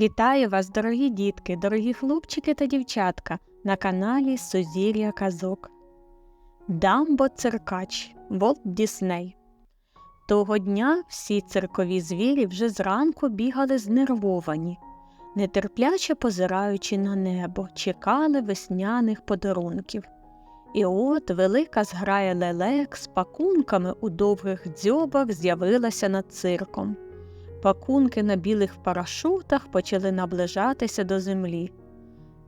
Вітаю вас, дорогі дітки, дорогі хлопчики та дівчатка на каналі Сузір'я Казок. Дамбо Циркач Волт Дісней. Того дня всі циркові звірі вже зранку бігали знервовані, нетерпляче позираючи на небо, чекали весняних подарунків. І от велика зграя лелек з пакунками у довгих дзьобах з'явилася над цирком. Пакунки на білих парашутах почали наближатися до землі.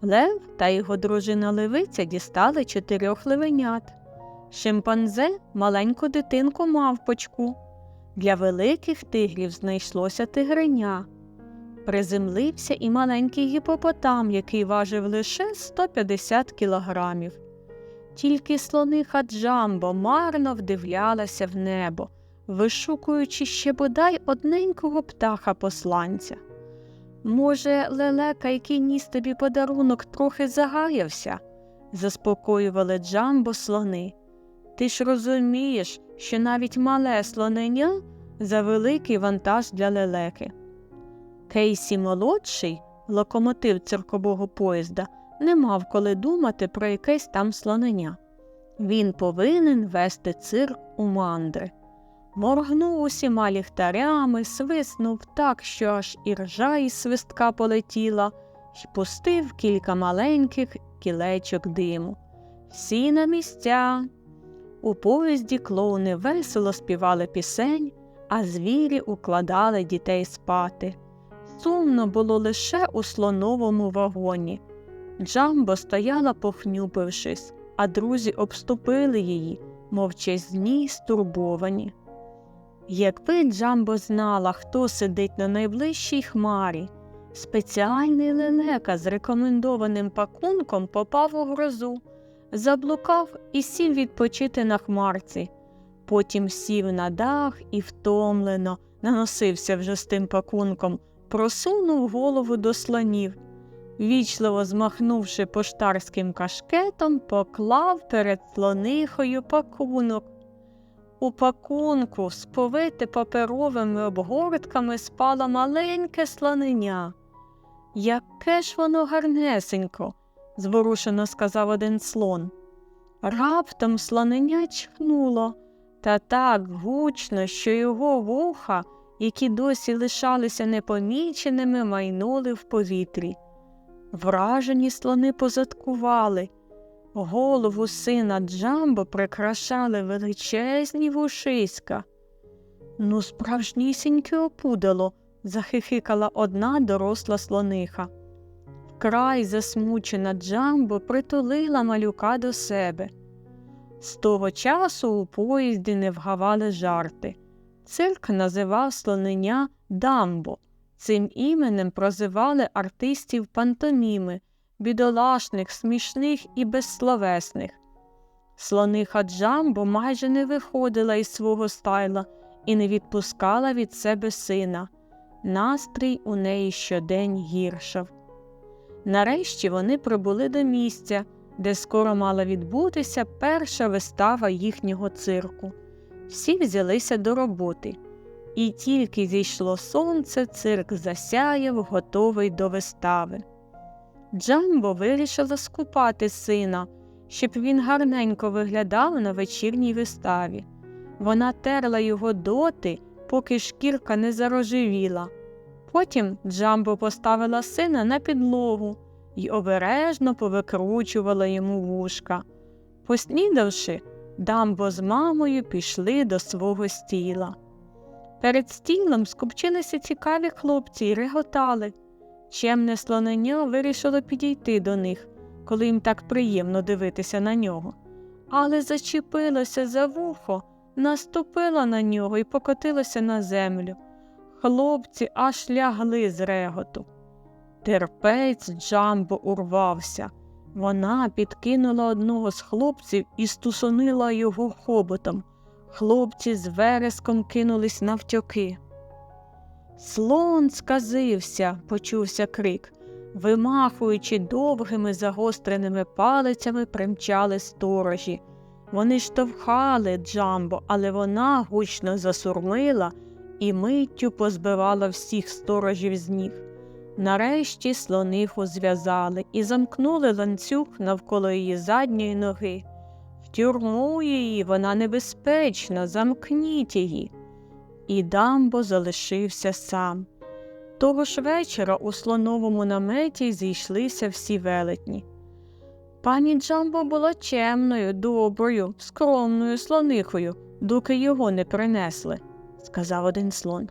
Лев та його дружина левиця дістали чотирьох левенят, шимпанзе маленьку дитинку мавпочку. Для великих тигрів знайшлося тигреня. Приземлився і маленький гіпопотам, який важив лише 150 кілограмів. Тільки слониха Джамбо марно вдивлялася в небо вишукуючи ще бодай одненького птаха посланця. Може, лелека, який ніс тобі подарунок, трохи загаявся, заспокоювали Джамбо слони. Ти ж розумієш, що навіть мале слонення за великий вантаж для лелеки. Кейсі молодший, локомотив циркового поїзда, не мав коли думати про якесь там слонення. Він повинен вести цирк у мандри моргнув усіма ліхтарями, свиснув так, що аж і ржа із свистка полетіла, й пустив кілька маленьких кілечок диму. Всі на місця. У поїзді клоуни весело співали пісень, а звірі укладали дітей спати. Сумно було лише у слоновому вагоні. Джамбо стояла, похнюпившись, а друзі обступили її, мовчазні й стурбовані. Якби Джамбо знала, хто сидить на найближчій хмарі, спеціальний лелека з рекомендованим пакунком попав у грозу, заблукав і сів відпочити на хмарці. Потім сів на дах і втомлено наносився вже з тим пакунком, просунув голову до слонів. Вічливо змахнувши поштарським кашкетом, поклав перед слонихою пакунок. У пакунку, сповите паперовими обгортками, спало маленьке слонення. Яке ж воно гарнесенько, зворушено сказав один слон. Раптом слонення чхнуло, та так гучно, що його вуха, які досі лишалися непоміченими, майнули в повітрі. Вражені слони позадкували. Голову сина Джамбо прикрашали величезні вушиська. Ну, справжнісіньке опудало, захихикала одна доросла слониха. Вкрай засмучена Джамбо притулила малюка до себе. З того часу у поїзді не вгавали жарти. Цирк називав слонення Дамбо. Цим іменем прозивали артистів пантоміми бідолашних, смішних і безсловесних. Слониха Джамбо майже не виходила із свого стайла і не відпускала від себе сина. Настрій у неї щодень гіршав. Нарешті вони прибули до місця, де скоро мала відбутися перша вистава їхнього цирку. Всі взялися до роботи, і тільки зійшло сонце, цирк засяяв, готовий до вистави. Джамбо вирішила скупати сина, щоб він гарненько виглядав на вечірній виставі. Вона терла його доти, поки шкірка не зарожевіла. Потім Джамбо поставила сина на підлогу і обережно повикручувала йому вушка. Поснідавши, дамбо з мамою пішли до свого стіла. Перед стілом скупчилися цікаві хлопці і реготали. Чемне слонення вирішило підійти до них, коли їм так приємно дивитися на нього, але зачепилося за вухо, наступила на нього і покотилося на землю. Хлопці аж лягли з реготу. Терпець Джамбо урвався. Вона підкинула одного з хлопців і стусонила його хоботом. Хлопці з вереском кинулись навтьоки. Слон сказився, почувся крик. Вимахуючи довгими загостреними палицями, примчали сторожі. Вони штовхали Джамбо, але вона гучно засурмила і миттю позбивала всіх сторожів з ніг. Нарешті слониху зв'язали і замкнули ланцюг навколо її задньої ноги. В тюрму її вона небезпечна, замкніть її. І дамбо залишився сам. Того ж вечора у слоновому наметі зійшлися всі велетні. Пані Джамбо була чемною, доброю, скромною слонихою, доки його не принесли, сказав один слон.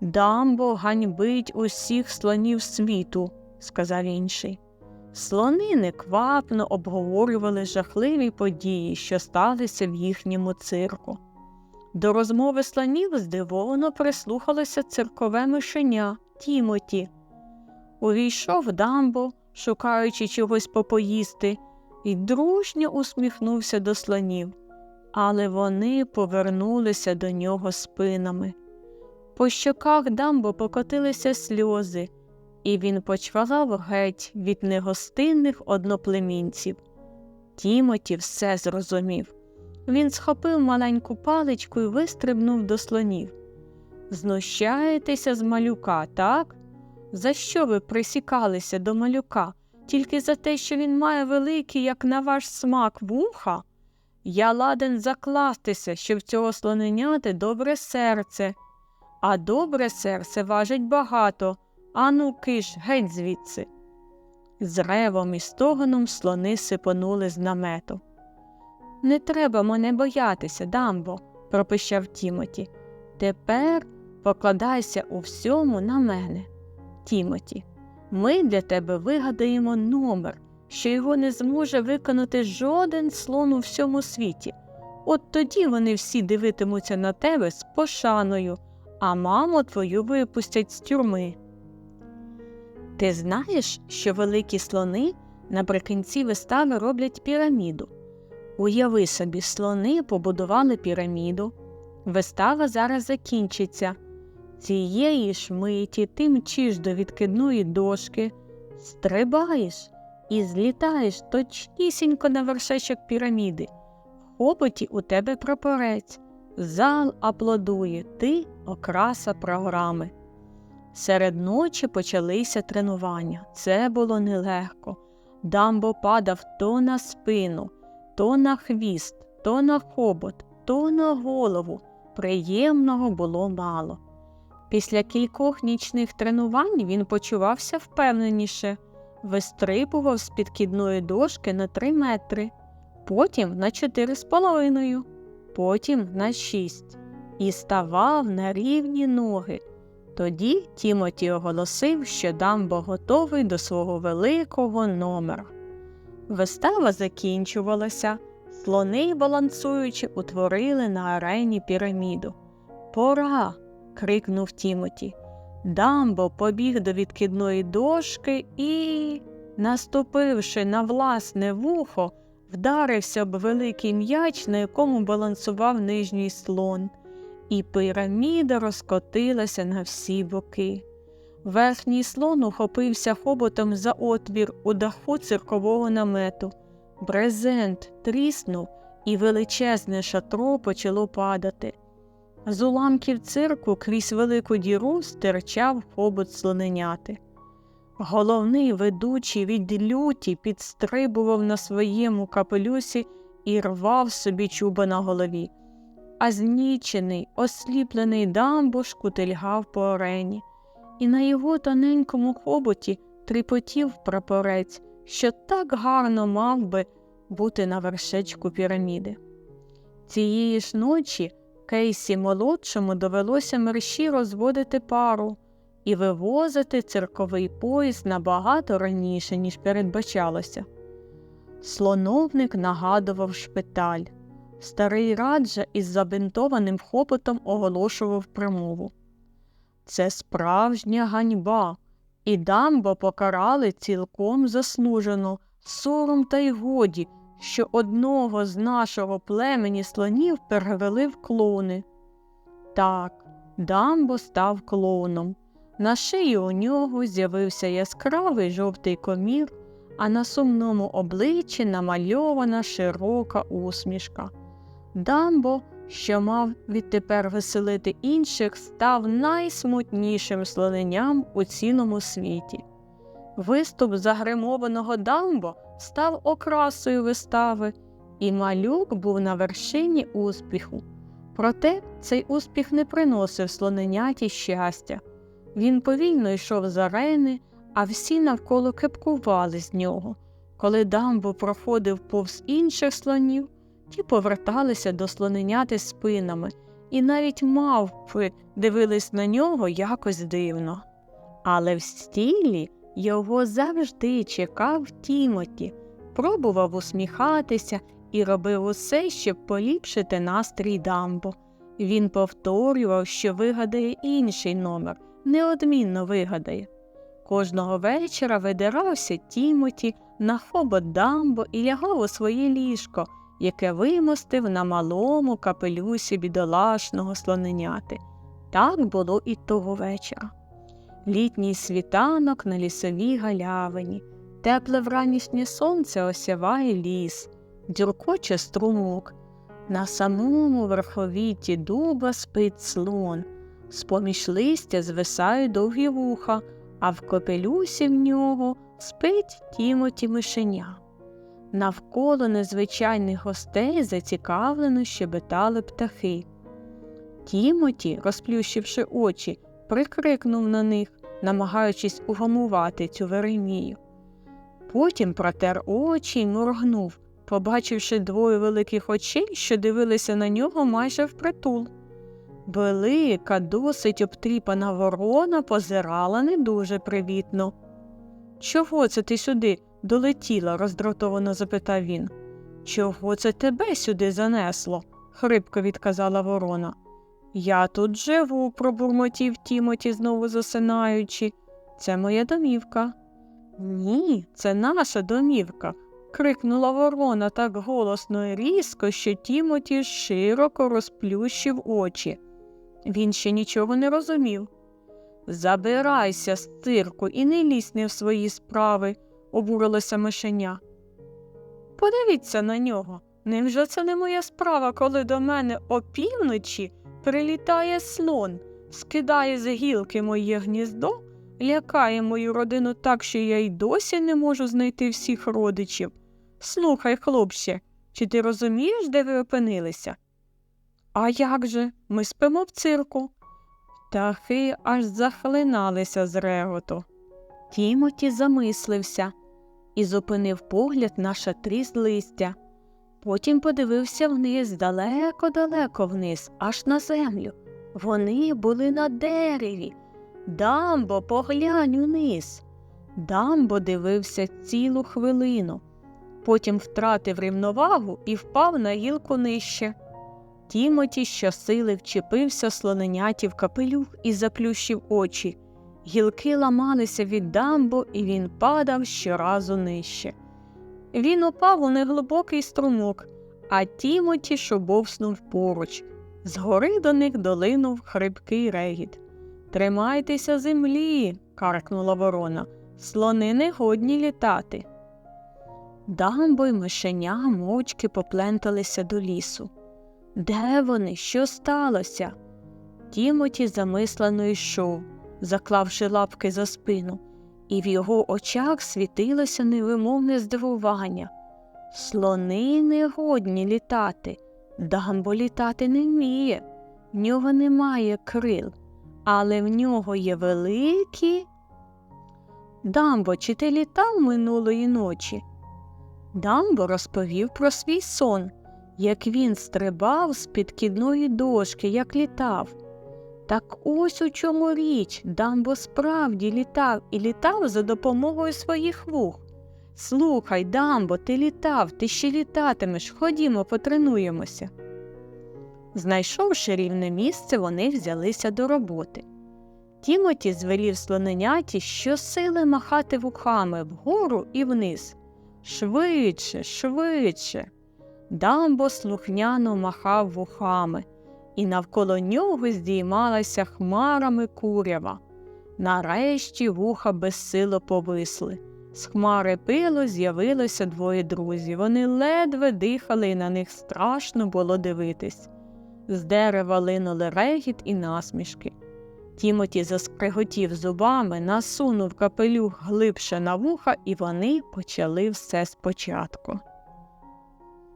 Дамбо ганьбить усіх слонів світу, сказав інший. Слони неквапно обговорювали жахливі події, що сталися в їхньому цирку. До розмови слонів здивовано прислухалося циркове мишеня Тімоті. Увійшов дамбо, шукаючи чогось попоїсти, і дружньо усміхнувся до слонів, але вони повернулися до нього спинами. По щоках дамбо покотилися сльози, і він почвалав геть від негостинних одноплемінців. Тімоті все зрозумів. Він схопив маленьку паличку і вистрибнув до слонів. Знущаєтеся з малюка, так? За що ви присікалися до малюка? Тільки за те, що він має великі, як на ваш смак, вуха? Я ладен закластися, що в цього слоненяти добре серце, а добре серце важить багато. Ану, киш, геть звідси. З ревом і стогоном слони сипонули з намету. Не треба мене боятися, дамбо, пропищав Тімоті. Тепер покладайся у всьому на мене. Тімоті, ми для тебе вигадаємо номер, що його не зможе виконати жоден слон у всьому світі. От тоді вони всі дивитимуться на тебе з пошаною, а маму твою випустять з тюрми. Ти знаєш, що великі слони наприкінці вистави роблять піраміду. Уяви собі, слони побудували піраміду. Вистава зараз закінчиться. Цієї ж миті ти мчиш до відкидної дошки, стрибаєш і злітаєш точнісінько на вершечок піраміди. В хоботі у тебе прапорець. Зал аплодує, ти окраса програми. Серед ночі почалися тренування. Це було нелегко. Дамбо падав то на спину, то на хвіст, то на хобот, то на голову. Приємного було мало. Після кількох нічних тренувань він почувався впевненіше, вистрибував з підкидної дошки на три метри, потім на чотири з половиною, потім на шість і ставав на рівні ноги. Тоді Тімоті оголосив, що Дамбо готовий до свого великого номера. Вистава закінчувалася, слони, балансуючи, утворили на арені піраміду. Пора. крикнув Тімоті. Дамбо побіг до відкидної дошки і, наступивши на власне вухо, вдарився об великий м'яч, на якому балансував нижній слон і піраміда розкотилася на всі боки. Верхній слон ухопився хоботом за отвір у даху циркового намету. Брезент тріснув, і величезне шатро почало падати. З уламків цирку крізь велику діру стирчав хобот слоненяти. Головний ведучий від люті підстрибував на своєму капелюсі і рвав собі чуба на голові а знічений, осліплений дамбо шкутильгав по арені, і на його тоненькому хоботі тріпотів прапорець, що так гарно мав би бути на вершечку піраміди. Цієї ж ночі Кейсі молодшому довелося мерщі розводити пару і вивозити цирковий поїзд набагато раніше, ніж передбачалося. Слоновник нагадував шпиталь. Старий раджа із забинтованим хопотом оголошував промову. Це справжня ганьба, і дамбо покарали цілком заслужено, сором та й годі, що одного з нашого племені слонів перевели в клони. Так, дамбо став клоуном. На шиї у нього з'явився яскравий жовтий комір, а на сумному обличчі намальована широка усмішка. Дамбо що мав відтепер веселити інших, став найсмутнішим слоненням у цілому світі. Виступ загримованого дамбо став окрасою вистави, і малюк був на вершині успіху. Проте цей успіх не приносив слоненяті щастя. Він повільно йшов з арени, а всі навколо кепкували з нього. Коли дамбо проходив повз інших слонів, ті поверталися до слоненяти спинами, і навіть мавпи дивились на нього якось дивно. Але в стілі його завжди чекав Тімоті, пробував усміхатися і робив усе, щоб поліпшити настрій дамбо. Він повторював, що вигадає інший номер, неодмінно вигадає. Кожного вечора видирався Тімоті на хобот дамбо і лягав у своє ліжко, яке вимостив на малому капелюсі бідолашного слоненяти. Так було і того вечора. Літній світанок на лісовій галявині, тепле вранішнє сонце осяває ліс, дзюркоче струмок. На самому верховіті дуба спить слон, з поміж листя звисають довгі вуха, а в копелюсі в нього спить Тімоті мишеня. Навколо незвичайних гостей зацікавлено щебетали птахи. Тімоті, розплющивши очі, прикрикнув на них, намагаючись угамувати цю веремію. Потім протер очі й моргнув, побачивши двоє великих очей, що дивилися на нього майже впритул. Велика, досить обтріпана ворона позирала не дуже привітно. Чого це ти сюди долетіла? роздратовано запитав він. Чого це тебе сюди занесло? хрипко відказала ворона. Я тут живу, пробурмотів Тімоті, знову засинаючи. Це моя домівка. Ні, це наша домівка. крикнула ворона так голосно і різко, що Тімоті широко розплющив очі. Він ще нічого не розумів. Забирайся з цирку і не лізь не в свої справи, обурилося мишеня. Подивіться на нього. Невже це не моя справа, коли до мене опівночі прилітає слон, скидає з гілки моє гніздо, лякає мою родину так, що я й досі не можу знайти всіх родичів. Слухай, хлопче, чи ти розумієш, де ви опинилися? А як же? Ми спимо в цирку. Птахи аж захлиналися з реготу. Тімоті замислився і зупинив погляд на шатрі з листя. Потім подивився вниз, далеко-далеко вниз, аж на землю. Вони були на дереві. Дамбо, поглянь униз. Дамбо дивився цілу хвилину. Потім втратив рівновагу і впав на гілку нижче. Тімоті щосили вчепився слоненяті в капелюх і заплющив очі. Гілки ламалися від дамбо, і він падав щоразу нижче. Він упав у неглибокий струмок, а Тімоті шобовснув поруч. Згори до них долинув хрипкий регіт. Тримайтеся землі, каркнула ворона. Слони не годні літати. Дамбо й мишеня мовчки попленталися до лісу. Де вони? Що сталося? Тімоті замислено йшов, заклавши лапки за спину, і в його очах світилося невимовне здивування. Слони не годні літати, дамбо літати не вміє, в нього немає крил, але в нього є великі. Дамбо, чи ти літав минулої ночі? Дамбо розповів про свій сон як він стрибав з підкидної дошки, як літав. Так ось у чому річ Дамбо справді літав і літав за допомогою своїх вух. Слухай, Дамбо, ти літав, ти ще літатимеш, ходімо, потренуємося. Знайшовши рівне місце, вони взялися до роботи. Тімоті звелів слоненяті щосили махати вухами вгору і вниз. Швидше, швидше. Дамбо слухняно махав вухами, і навколо нього здіймалася хмарами курява. Нарешті вуха безсило повисли. З хмари пилу з'явилося двоє друзів. Вони ледве дихали, і на них страшно було дивитись. З дерева линули регіт і насмішки. Тімоті заскриготів зубами, насунув капелюх глибше на вуха, і вони почали все спочатку.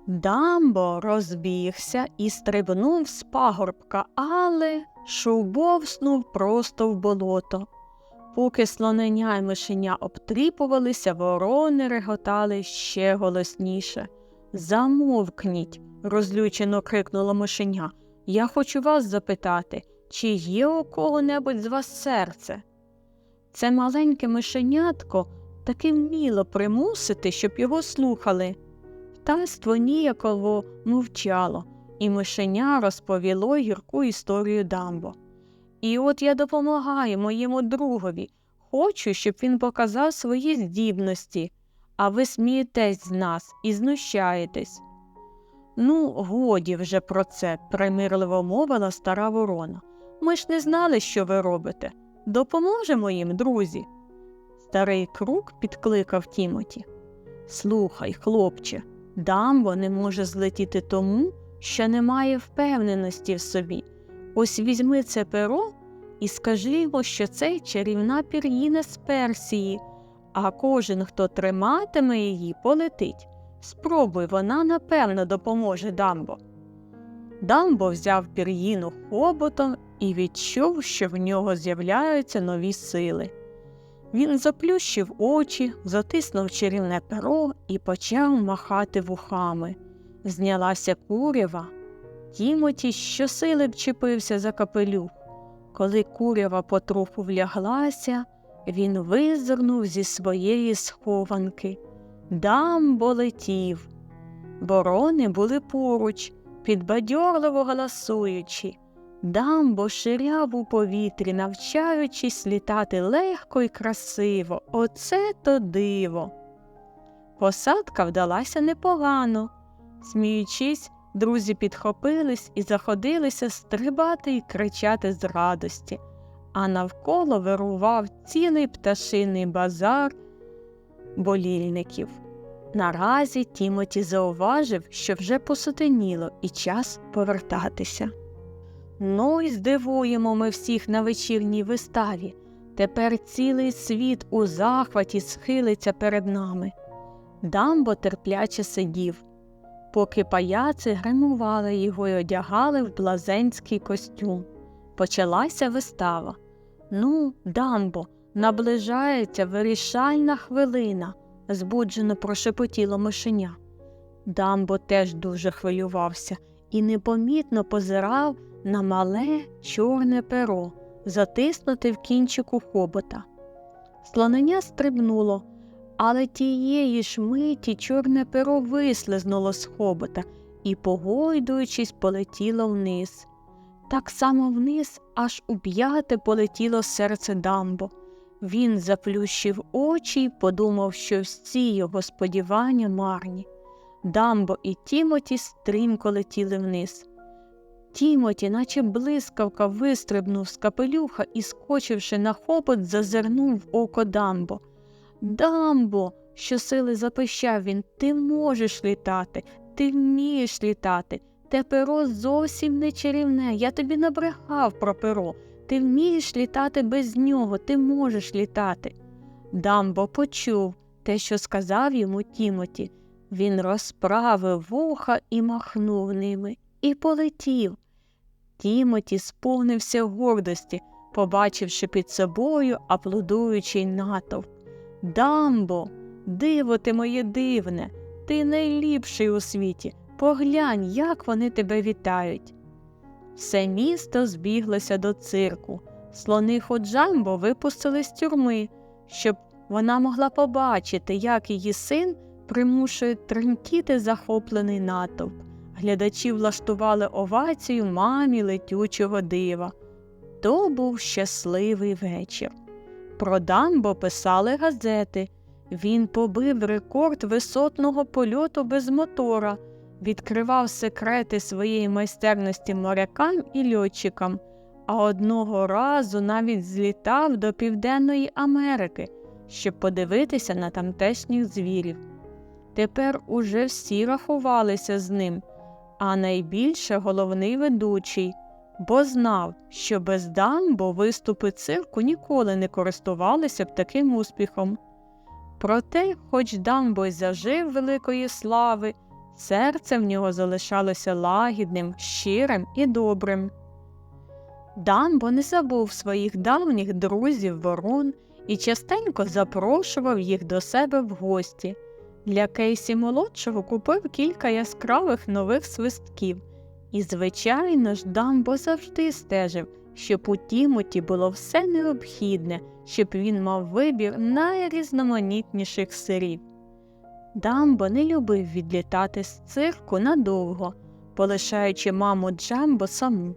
Дамбо розбігся і стрибнув з пагорбка, але шубовснув просто в болото. Поки слоненя й мишеня обтріпувалися, ворони реготали ще голосніше. Замовкніть, розлючено крикнуло мишеня. Я хочу вас запитати, чи є у кого-небудь з вас серце? Це маленьке мишенятко таки вміло примусити, щоб його слухали. Птаство ніяково мовчало, і мишеня розповіло гірку історію дамбо. І от я допомагаю моєму другові, хочу, щоб він показав свої здібності, а ви смієтесь з нас і знущаєтесь. Ну, годі вже про це, примирливо мовила стара ворона. Ми ж не знали, що ви робите. Допоможемо їм, друзі. Старий крук підкликав Тімоті. Слухай, хлопче, дамбо не може злетіти тому, що немає впевненості в собі. Ось візьми це перо і скажи йому, що це чарівна пір'їна з Персії, а кожен, хто триматиме її, полетить. Спробуй, вона напевно допоможе Дамбо. Дамбо взяв пір'їну хоботом і відчув, що в нього з'являються нові сили. Він заплющив очі, затиснув чарівне перо і почав махати вухами. Знялася курява. Тімоті щосили вчепився за капелюх. Коли курява потроху вляглася, він визирнув зі своєї схованки. Дамбо летів. Ворони були поруч, підбадьорливо галасуючи. Дамбо ширяв у повітрі, навчаючись літати легко і красиво. Оце то диво. Посадка вдалася непогано. Сміючись, друзі підхопились і заходилися стрибати і кричати з радості, а навколо вирував цілий пташиний базар болільників. Наразі Тімоті зауважив, що вже посутеніло і час повертатися. Ну й здивуємо ми всіх на вечірній виставі. Тепер цілий світ у захваті схилиться перед нами. Дамбо терпляче сидів, поки паяци гримували його й одягали в блазенський костюм. Почалася вистава. Ну, Дамбо, наближається вирішальна хвилина, збуджено прошепотіло мишеня. Дамбо теж дуже хвилювався і непомітно позирав на мале чорне перо, затиснуте в кінчику хобота. Слонення стрибнуло, але тієї ж миті чорне перо вислизнуло з хобота і, погойдуючись, полетіло вниз. Так само вниз, аж у п'яте полетіло серце дамбо. Він заплющив очі й подумав, що всі його сподівання марні. Дамбо і Тімоті стрімко летіли вниз. Тімоті, наче блискавка, вистрибнув з капелюха і, скочивши на хопот, зазирнув в око дамбо. Дамбо, щосили запищав він, ти можеш літати, ти вмієш літати. Те перо зовсім не чарівне. Я тобі набрехав про перо. Ти вмієш літати без нього, ти можеш літати. Дамбо почув те, що сказав йому Тімоті. Він розправив вуха і махнув ними, і полетів. Тімоті сповнився гордості, побачивши під собою аплодуючий натовп. Дамбо, диво ти моє дивне, ти найліпший у світі. Поглянь, як вони тебе вітають. Все місто збіглося до цирку. Слони Ходжамбо випустили з тюрми, щоб вона могла побачити, як її син примушує тремтіти захоплений натовп. Глядачі влаштували овацію мамі летючого дива. То був щасливий вечір. Про дамбо писали газети. Він побив рекорд висотного польоту без мотора, відкривав секрети своєї майстерності морякам і льотчикам, а одного разу навіть злітав до Південної Америки, щоб подивитися на тамтешніх звірів. Тепер уже всі рахувалися з ним, а найбільше головний ведучий, бо знав, що без Дамбо виступи цирку ніколи не користувалися б таким успіхом. Проте, хоч Дамбо й зажив великої слави, серце в нього залишалося лагідним, щирим і добрим. Дамбо не забув своїх давніх друзів ворон і частенько запрошував їх до себе в гості. Для Кейсі молодшого купив кілька яскравих нових свистків, і, звичайно ж, Дамбо завжди стежив, щоб у Тімоті було все необхідне, щоб він мав вибір найрізноманітніших сирів. Дамбо не любив відлітати з цирку надовго, полишаючи маму Джамбо саму.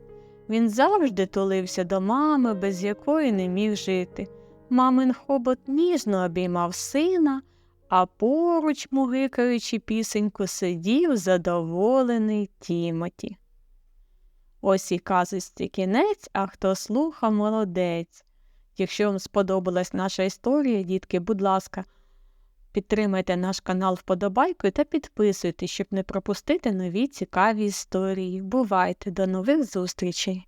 Він завжди тулився до мами, без якої не міг жити. Мамин хобот ніжно обіймав сина, а поруч, мугикаючи пісеньку, сидів задоволений Тімоті. Ось і казості кінець, а хто слухав, молодець. Якщо вам сподобалась наша історія, дітки, будь ласка, підтримайте наш канал вподобайкою та підписуйтесь, щоб не пропустити нові цікаві історії. Бувайте, до нових зустрічей!